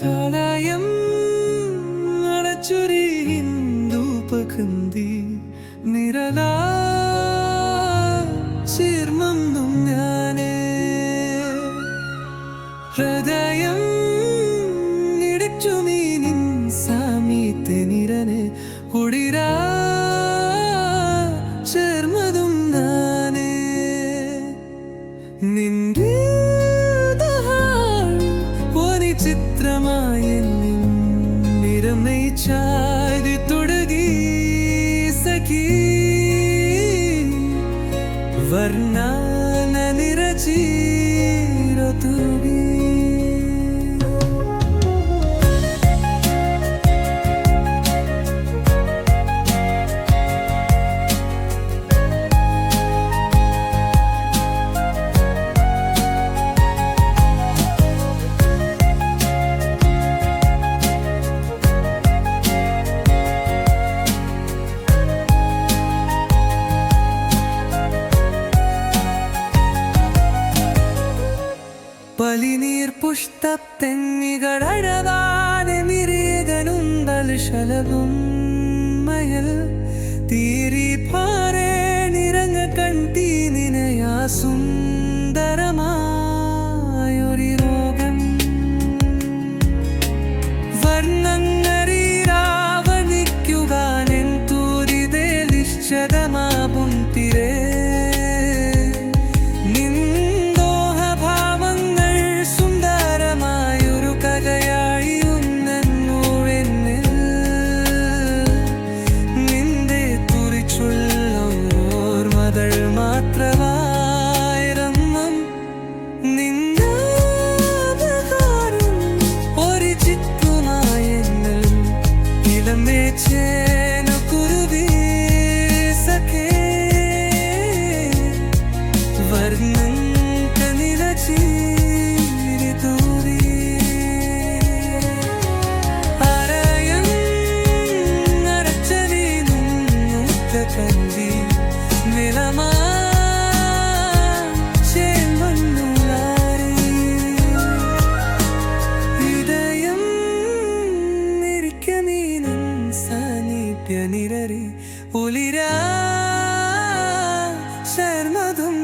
തളയം അടച്ചൊരു ഹിന്ദു പകന്തി നിരലാ ചീർന്നും ഞാനേ. ഹൃദയം ഇടച്ചുമീനിൻ സമീത്ത് നിരനെ കുടിരാ ചേർന്നതും നാനേ നിന്റെ നിരം നെയ്ച്ചാതി തുടങ്ങി സഖി വർണ്ണന നിറചീരോ തുകി പലിനീർ പുഷ്പത്തെന്നികളഴകാതെ നിരീകനുന്തൽ ശലഭം മയൽ. തീരി പാറേ നിറങ്ങ കണ്ടീ നിനയാ സാന്നിധ്യ നിരറി ഒലിരാ ശർമ്മതും